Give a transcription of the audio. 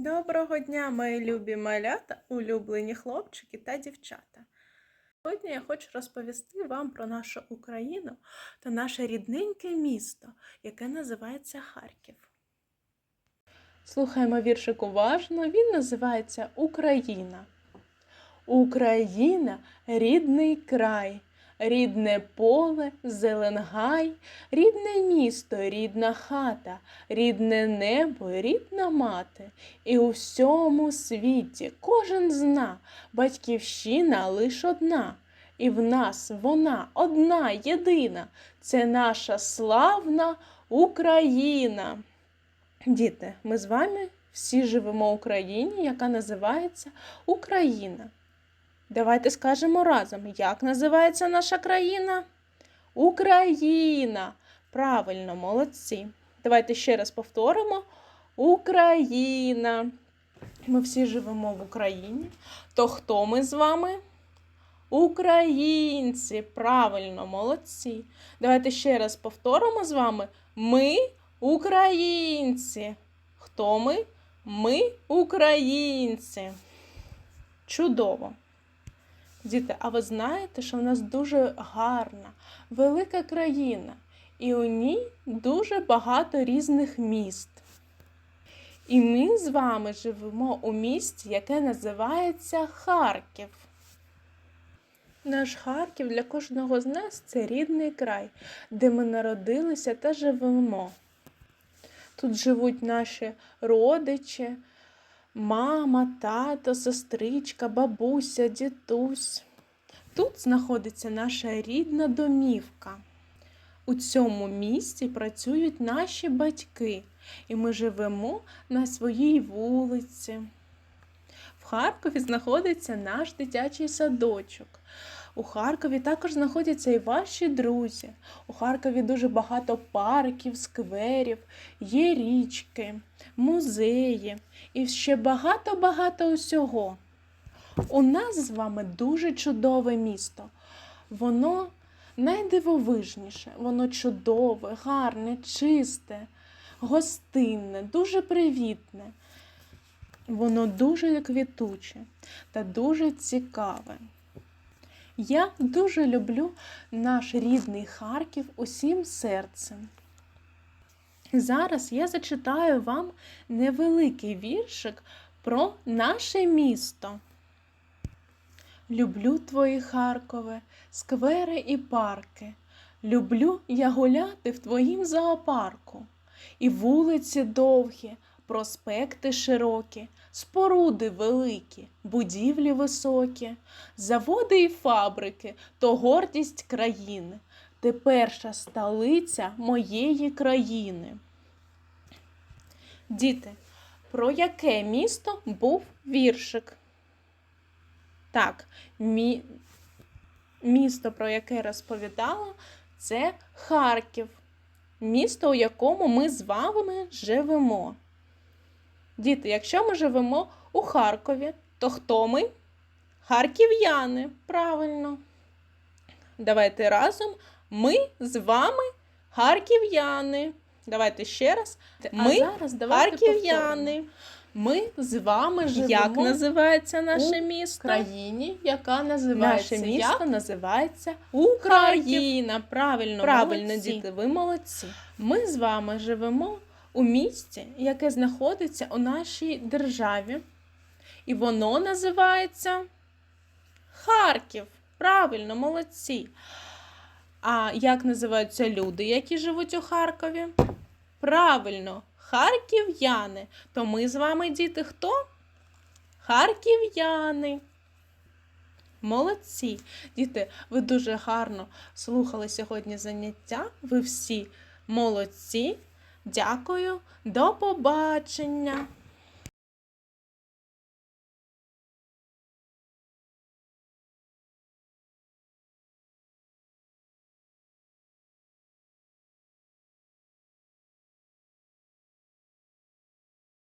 Доброго дня, мої любі малята, улюблені хлопчики та дівчата. Сьогодні я хочу розповісти вам про нашу Україну та наше рідненьке місто, яке називається Харків. Слухаємо віршик уважно, він називається Україна. Україна рідний край, рідне поле, зеленгай, рідне місто, рідна хата, рідне небо, рідна мати. І у всьому світі кожен зна, батьківщина лиш одна. І в нас вона одна, єдина, це наша славна Україна. Діти, ми з вами всі живемо в Україні, яка називається Україна. Давайте скажемо разом, як називається наша країна? Україна. Правильно, молодці. Давайте ще раз повторимо. Україна. Ми всі живемо в Україні. То хто ми з вами? Українці. Правильно, молодці. Давайте ще раз повторимо з вами. Ми українці. Хто ми? Ми українці. Чудово. Діти, а ви знаєте, що в нас дуже гарна, велика країна, і у ній дуже багато різних міст. І ми з вами живемо у місті, яке називається Харків. Наш Харків для кожного з нас це рідний край, де ми народилися та живемо. Тут живуть наші родичі, мама, тато, сестричка, бабуся, дідусь. Тут знаходиться наша рідна домівка. У цьому місті працюють наші батьки, і ми живемо на своїй вулиці. В Харкові знаходиться наш дитячий садочок. У Харкові також знаходяться і ваші друзі. У Харкові дуже багато парків, скверів, є річки, музеї і ще багато-багато усього. У нас з вами дуже чудове місто. Воно найдивовижніше, воно чудове, гарне, чисте, гостинне, дуже привітне. Воно дуже квітуче та дуже цікаве. Я дуже люблю наш рідний Харків усім серцем. Зараз я зачитаю вам невеликий віршик про наше місто. Люблю твої Харкове, сквери і парки. Люблю я гуляти в твоїм зоопарку. І вулиці довгі, проспекти широкі, споруди великі, будівлі високі, заводи і фабрики то гордість країни. Ти перша столиця моєї країни. Діти, про яке місто був віршик? Так, мі... місто, про яке розповідала, це Харків. Місто, у якому ми з вами живемо. Діти, якщо ми живемо у Харкові, то хто ми? Харків'яни. Правильно. Давайте разом. Ми з вами харків'яни. Давайте ще раз. Ми зараз давайте харків'яни. Ми з вами живемо. Як називається наше у місто? країні, яка називається Наше місто як? називається Україна. Правильно, Правильно, молодці. діти, ви молодці. Ми з вами живемо у місті, яке знаходиться у нашій державі. І воно називається Харків. Правильно, молодці. А як називаються люди, які живуть у Харкові? Правильно, харків'яни. То ми з вами, діти, хто? Харків'яни. Молодці. Діти, ви дуже гарно слухали сьогодні заняття. Ви всі молодці. Дякую. До побачення.